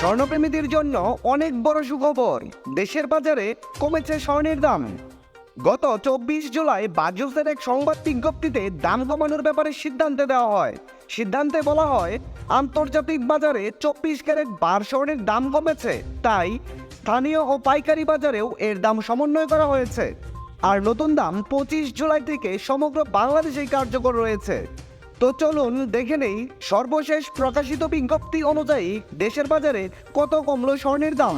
স্বর্ণপ্রেমীদের জন্য অনেক বড় সুখবর। দেশের বাজারে কমেছে স্বর্ণের দাম। গত চব্বিশ জুলাই বাজুসের এক সংবাদ বিজ্ঞপ্তিতে দাম কমানোর ব্যাপারে সিদ্ধান্ত দেওয়া হয়। সিদ্ধান্তে বলা হয়, আন্তর্জাতিক বাজারে চব্বিশ ক্যারেট বার স্বর্ণের দাম কমেছে। তাই স্থানীয় ও পাইকারি বাজারেও এর দাম সমন্বয় করা হয়েছে। আর নতুন দাম পঁচিশ জুলাই থেকে সমগ্র বাংলাদেশেই কার্যকর রয়েছে। তো চলুন দেখে নেই, সর্বশেষ প্রকাশিত বিজ্ঞপ্তি অনুযায়ী দেশের বাজারে কত কমলো স্বর্ণের দাম?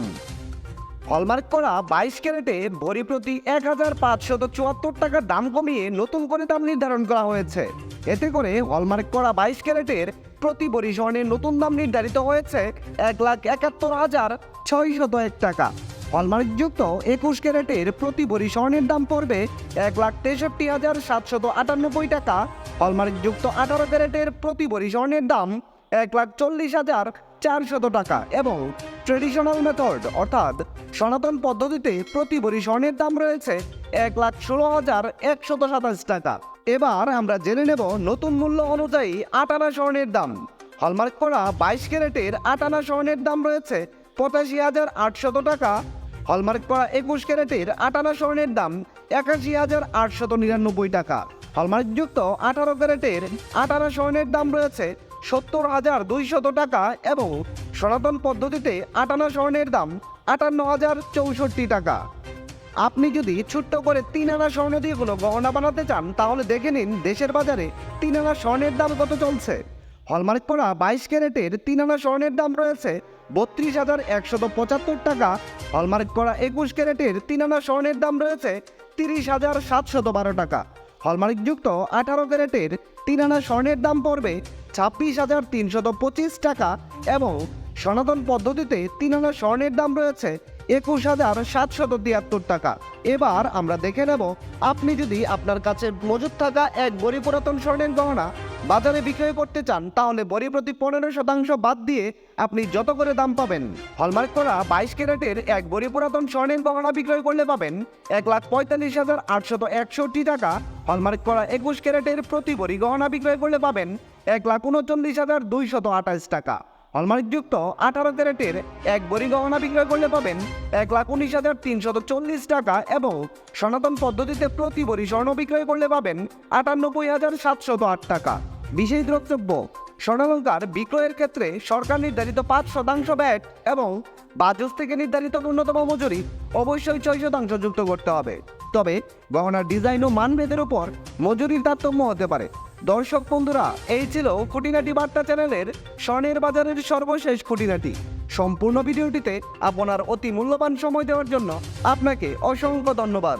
হলমার্ক করা বাইশ ক্যারেটে ভরি প্রতি এক হাজার পাঁচশত চুয়াত্তর টাকার দাম কমিয়ে নতুন করে দাম নির্ধারণ করা হয়েছে। এতে করে হলমার্ক করা বাইশ ক্যারেটের প্রতি ভরি স্বর্ণের নতুন দাম নির্ধারিত হয়েছে এক লাখ একাত্তর হাজার ছয়শত এক টাকা। হলমার্কযুক্ত একুশ ক্যারেটের প্রতি ভরি স্বর্ণের দাম পড়বে এক লাখ তেষট্টি হাজার সাতশত আটানব্বই টাকা। হলমার্কযুক্ত আঠারো ক্যারেটের প্রতি ভরি স্বর্ণের দাম এক লাখ চল্লিশ হাজার চারশত টাকা এবং ট্রেডিশনাল মেথড অর্থাৎ সনাতন পদ্ধতিতে প্রতি ভরি স্বর্ণের দাম রয়েছে এক লাখ ষোলো হাজার একশত সাতাশ টাকা। এবার আমরা জেনে নেব নতুন মূল্য অনুযায়ী আটানা স্বর্ণের দাম। হলমার্ক করা বাইশ ক্যারেটের আটানা স্বর্ণের দাম রয়েছে পঁচাশি হাজার আটশত টাকা হলমার্ক করা একুশ ক্যারেটের আটানা স্বর্ণের দাম একাশি হাজার আটশত নিরানব্বই টাকা। হলমার্কযুক্ত আঠারো ক্যারেটের আটানা স্বর্ণের দাম রয়েছে সত্তর হাজার দুইশত টাকা এবং সনাতন পদ্ধতিতে আটানা স্বর্ণের দাম আটান্ন হাজার চৌষট্টি টাকা। আপনি যদি ছোট্ট করে তিন আনা স্বর্ণ দিয়ে কোনো গহনা বানাতে চান, তাহলে দেখে নিন দেশের বাজারে তিন আনা স্বর্ণের দাম কত চলছে। হলমার্ক করা বাইশ ক্যারেটের তিন আনা স্বর্ণের দাম রয়েছে বত্রিশ হাজার একশত পঁচাত্তর টাকা। হলমার্ক করা একুশ ক্যারেটের তিন আনা স্বর্ণের দাম রয়েছে তিরিশ হাজার সাতশত বারো টাকা। হলমার্কযুক্ত আঠারো ক্যারেটের তিন আনা স্বর্ণের দাম পড়বে ছাব্বিশ হাজার তিনশত পঁচিশ টাকা এবং সনাতন পদ্ধতিতে তিন আনা স্বর্ণের দাম রয়েছে একুশ হাজার সাতশত তিয়াত্তর টাকা। এবার আমরা দেখে নেব, আপনি যদি আপনার কাছে মজুদ থাকা এক বড়ি পুরাতন স্বর্ণের গহনা বাজারে বিক্রয় করতে চান, তাহলে বড়ি প্রতি পনেরো শতাংশ বাদ দিয়ে আপনি যত করে দাম পাবেন, হলমার্ক করা বাইশ ক্যারেটের এক বড়ি পুরাতন স্বর্ণের গহনা বিক্রয় করলে পাবেন এক লাখ পঁয়তাল্লিশ হাজার আটশত একষট্টি টাকা। হলমার্ক করা একুশ ক্যারেটের প্রতি বড়ি গহনা বিক্রয় করলে পাবেন এক লাখ উনচল্লিশ হাজার দুইশত আঠাশ টাকা। হলমার্কযুক্ত আঠারো ক্যারেটের এক বড়ি গহনা বিক্রয় করলে পাবেন এক লাখ উনিশ হাজার তিনশত চল্লিশ টাকা এবং সনাতন পদ্ধতিতে প্রতি বড়ি স্বর্ণ বিক্রয় করলে পাবেন আটানব্বই হাজার সাতশত আট টাকা। বিশেষ দ্রষ্টব্য স্বর্ণালঙ্কার বিক্রয়ের ক্ষেত্রে সরকার নির্ধারিত পাঁচ শতাংশ ব্যাট এবং বাজস থেকে নির্ধারিত ন্যূনতম মজুরি অবশ্যই ছয় শতাংশ যুক্ত করতে হবে। তবে গহনার ডিজাইন ও মানভেদের ওপর। মজুরির তারতম্য হতে পারে। দর্শক বন্ধুরা, এই ছিল খুঁটিনাটি বার্তা চ্যানেলের স্বর্ণের বাজারের সর্বশেষ খুঁটিনাটি। সম্পূর্ণ ভিডিওটিতে আপনার অতি মূল্যবান সময় দেওয়ার জন্য আপনাকে অসংখ্য ধন্যবাদ।